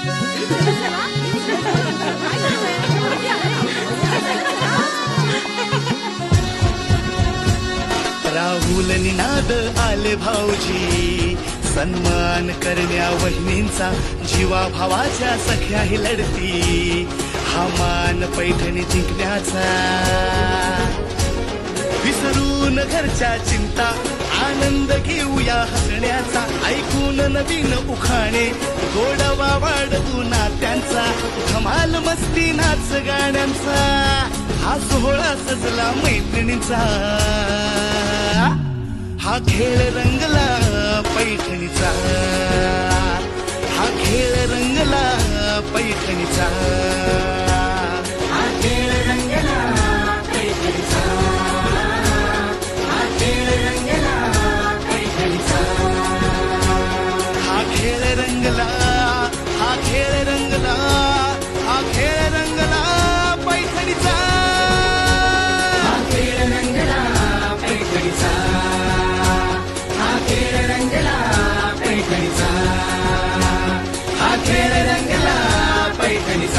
राहुल निनाद आले भाऊजी. सन्मान करण्या वहिनींचा जीवा भावाच्या सख्याही लढती. हा मान पैठणी जिंकण्याचा. विसरून घरच्या चिंता आनंद घेऊया हसण्याचा. ऐकून नवीन उखाणे मस्ती नाच गाण्यांचा. हा सोहळा सजला मैत्रिणींचा. हा खेळ रंगला पैठणीचा. हा खेळ रंगला पैठणीचा. हा खेळ रंगला पैठणीचा. हा खेळ रंगला पैठणीचा. हा खेळ रंगला हा खेळ रंगला ಕೇಳರಂಗಿಲ್ಲ ಪೈಕಣಿಸ.